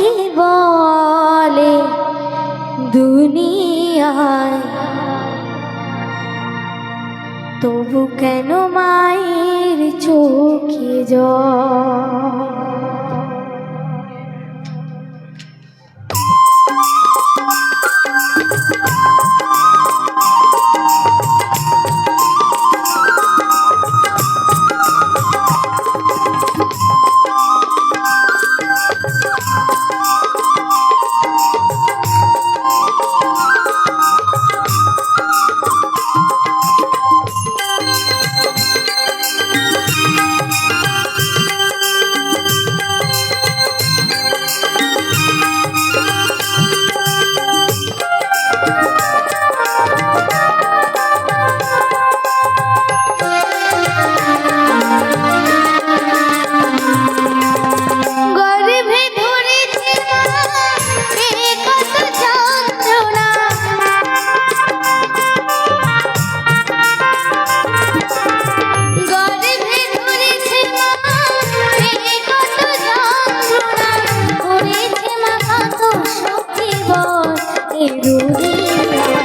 কি বলে দুনিয়ায়? তবু কেন মায়ের চোখে জল? দুনিয়া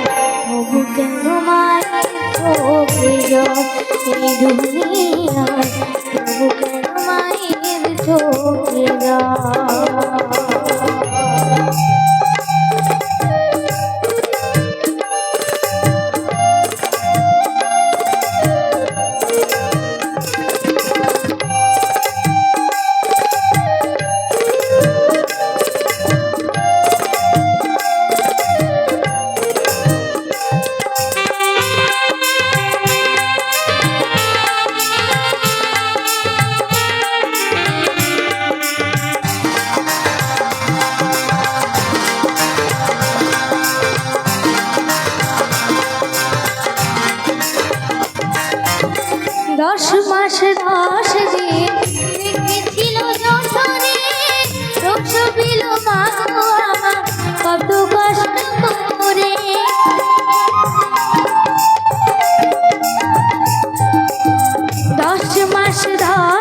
মাস দশ দিন রেখেছিল যশনে রক্ষ পিল মা কত কষ্ট করে। দশ মাস দশ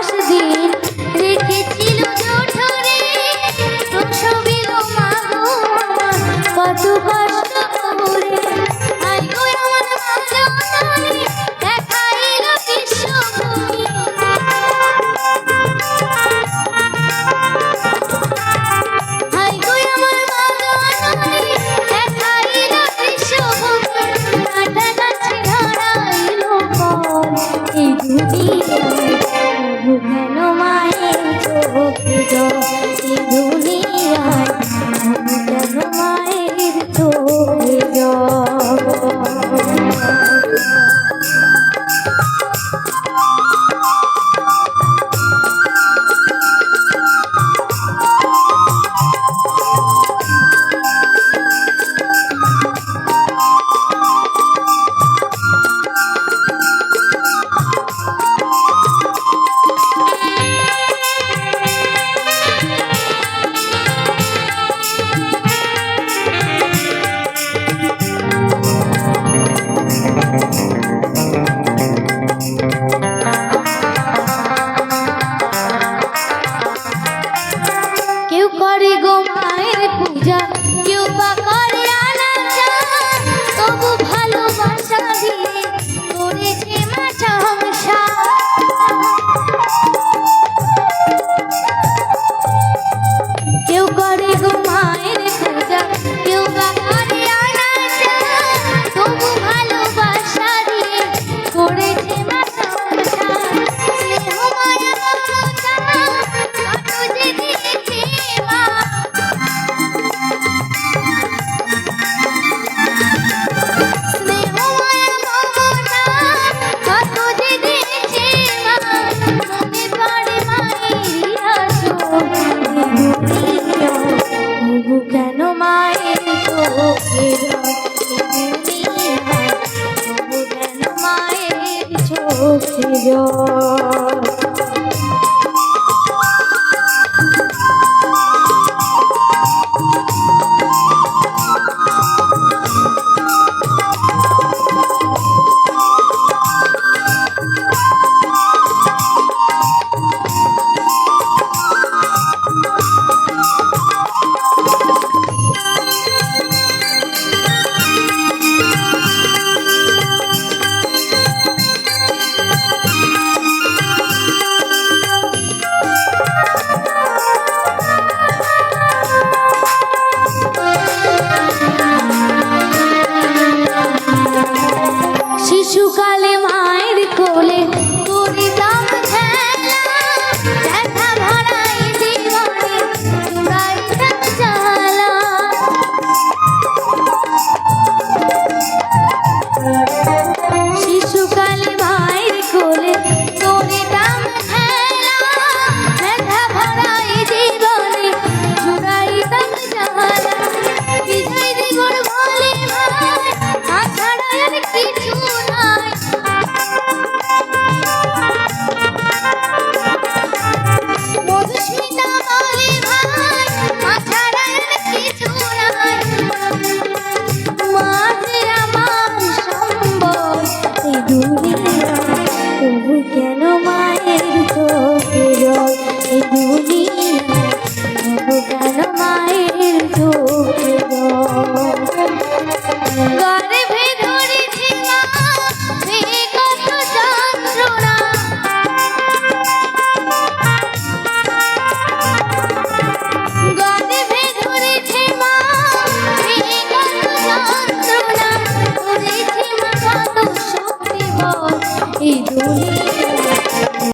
ভালোবাসা করে গো মায়ের পূজা কেউ বা Señor.